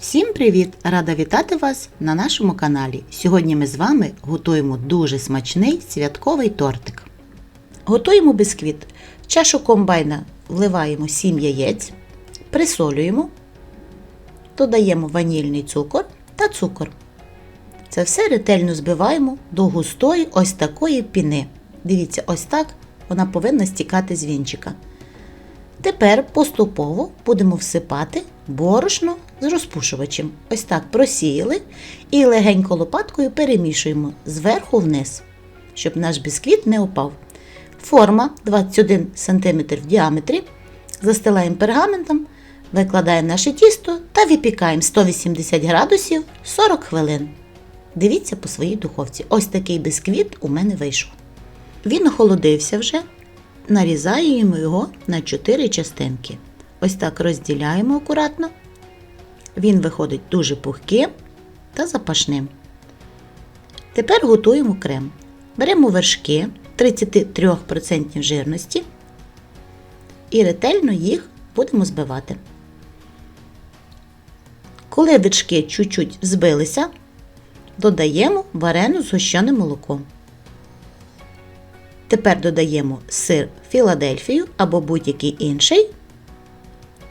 Всім привіт! Рада вітати вас на нашому каналі. Сьогодні ми з вами готуємо дуже смачний святковий тортик. Готуємо бисквіт. В чашу комбайна вливаємо 7 яєць, присолюємо, додаємо ванільний цукор та цукор. Це все ретельно збиваємо до густої ось такої піни. Дивіться, ось так вона повинна стікати з вінчика. Тепер поступово будемо всипати борошно з розпушувачем. Ось так просіяли і легенько лопаткою перемішуємо зверху вниз, щоб наш бісквіт не опав. Форма 21 см в діаметрі. Застилаємо пергаментом, викладаємо наше тісто та випікаємо 180 градусів 40 хвилин. Дивіться по своїй духовці. Ось такий бісквіт у мене вийшов. Він охолодився вже. Нарізаємо його на 4 частинки. Ось так розділяємо акуратно. Він виходить дуже пухким та запашним. Тепер готуємо крем. Беремо вершки 33% жирності і ретельно їх будемо збивати. Коли вершки чуть-чуть збилися, додаємо варену згущене молоко. Тепер додаємо сир Філадельфію або будь-який інший.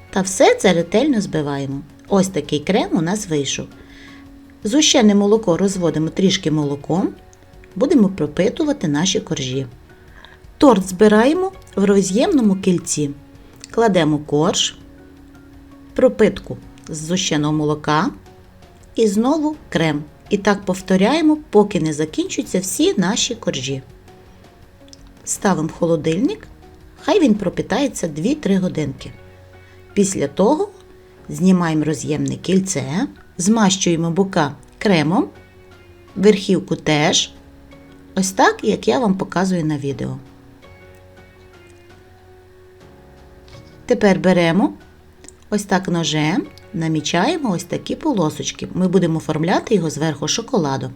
Та все це ретельно збиваємо. Ось такий крем у нас вийшов. Зущене молоко розводимо трішки молоком, будемо пропитувати наші коржі. Торт збираємо в роз'ємному кільці. Кладемо корж, пропитку з зущеного молока і знову крем. І так повторяємо, поки не закінчуються всі наші коржі. Ставимо в холодильник, хай він пропитається 2-3 годинки. Після того знімаємо роз'ємне кільце, змащуємо бока кремом, верхівку теж, ось так, як я вам показую на відео. Тепер беремо ось так ножем, намічаємо ось такі полосочки. Ми будемо оформляти його зверху шоколадом,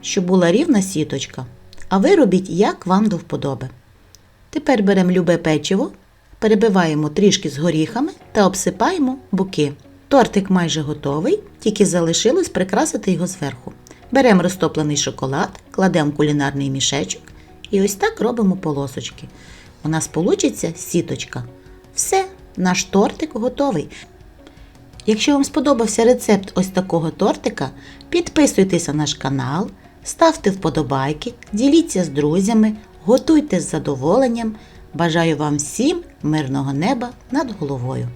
щоб була рівна сіточка. А ви робіть, як вам до вподоби. Тепер беремо любе печиво, перебиваємо трішки з горіхами та обсипаємо боки. Тортик майже готовий, тільки залишилось прикрасити його зверху. Беремо розтоплений шоколад, кладемо кулінарний мішечок і ось так робимо полосочки. У нас вийде сіточка. Все, наш тортик готовий. Якщо вам сподобався рецепт ось такого тортика, підписуйтесь на наш канал, ставте вподобайки, діліться з друзями, готуйте з задоволенням. Бажаю вам всім мирного неба над головою.